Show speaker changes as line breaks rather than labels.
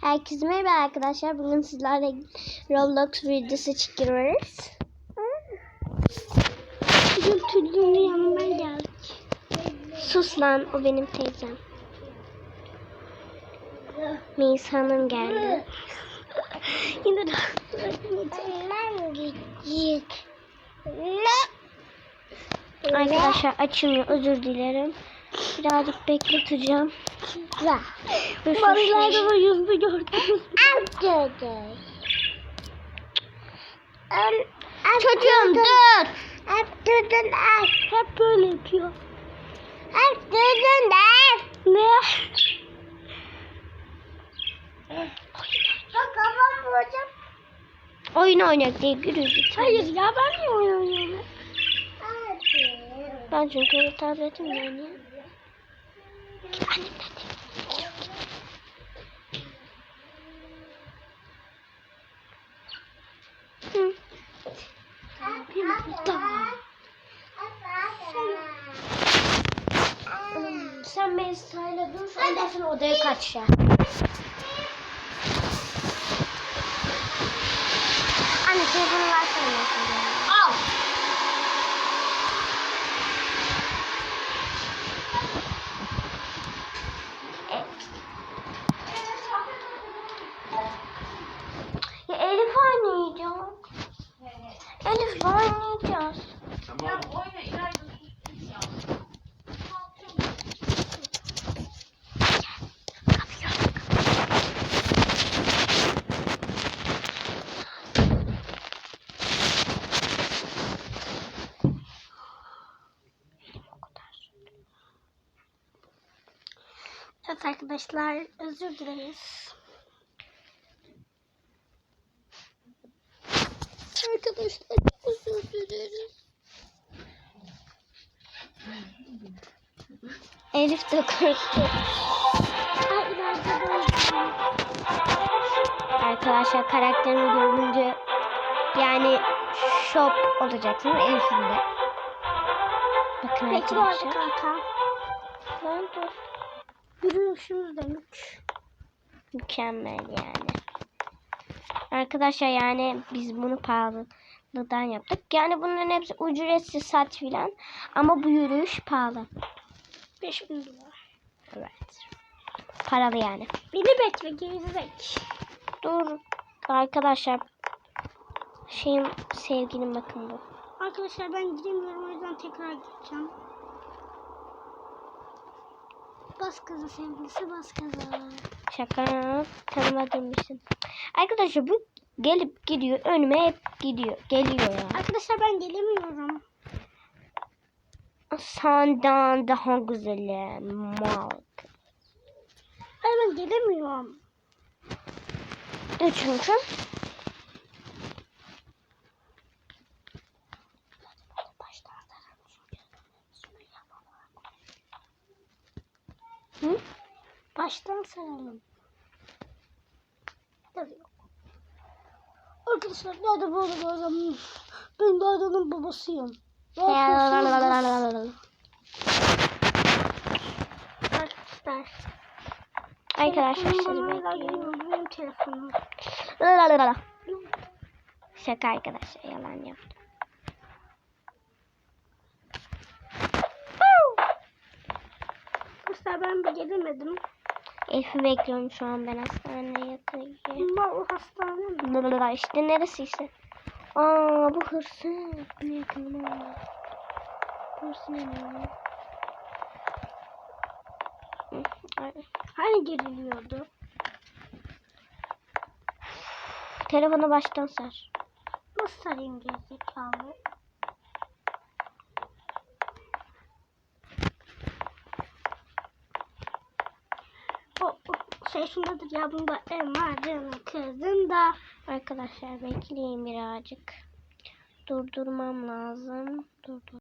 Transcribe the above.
Herkese merhaba arkadaşlar. Bugün sizlerle Roblox videosu çekiyoruz. Bugün Tüllin'in yanına geldik. Sus lan o benim teyzem. Meis Hanım geldi. Yine de
Ben gidecek.
Arkadaşlar açılmıyor özür dilerim. Birazcık bekleteceğim.
Ne?
Vallahi yüzünü gördüm.
Abdüdür.
Çocuğum dur.
Abdüdür.
Hep böyle yapıyor.
Abdüdür.
Ne?
Bak kafam bulacağım.
Oyun oynayak diye gürüz.
Hayır ya ben niye oynuyorum?
Ben çünkü tabletimle oynuyorum. Git annemden de. Hı. Hmm, Sen Melisa'yla dur. Ondan sonra odaya kaç ya. Anne telefonu versene. Al. Ya Elif oynayacak. Elif oynayacağız.
Tamam.
Evet arkadaşlar özür dileriz. Arkadaşlar dileriz. Elif de korktu. Arkadaşlar karakterimi görünce yani şok olacaksınız Elif'in de. Bakın
Peki
arkadaşlar.
kanka.
Lan dur.
Yürüyüşümüz demek.
Mükemmel yani. Arkadaşlar yani biz bunu pahalıdan yaptık. Yani bunların hepsi ücretsiz saç filan. Ama bu yürüyüş pahalı.
5000 dolar.
Evet. Paralı yani.
Beni bekle gerizek.
Dur. Arkadaşlar. Şeyim sevgilim bakın bu.
Arkadaşlar ben giremiyorum o yüzden tekrar gideceğim. Bas kızı sevgilisi bas kızı.
Şaka tanımadığım Arkadaşlar bu gelip gidiyor. Önüme hep gidiyor. Geliyor ya.
Arkadaşlar ben gelemiyorum.
Senden daha güzeli. Mal.
Ay ben gelemiyorum.
Üçüncü. Hı?
Baştan sayalım. Tabii. Arkadaşlar nerede bu adam? Ben de adamın babasıyım. Ne yapıyorsunuz? Arkadaşlar.
Arkadaşlar
Benim telefonum.
Şaka arkadaşlar yalan yaptım.
Arkadaşlar ben bir gelemedim.
Elif'i bekliyorum şu an ben hastaneye.
Bunlar o hastane mi?
İşte neresiyse. Aa bu hırsız. Ne yakınım ama. Hırsız ne ya?
Hani geriliyordu?
Telefonu baştan sar.
Nasıl sarayım gerizekalı? O, o şundadır ya bunda Emar'ın kızında.
Arkadaşlar bekleyin birazcık. Durdurmam lazım. Durdur.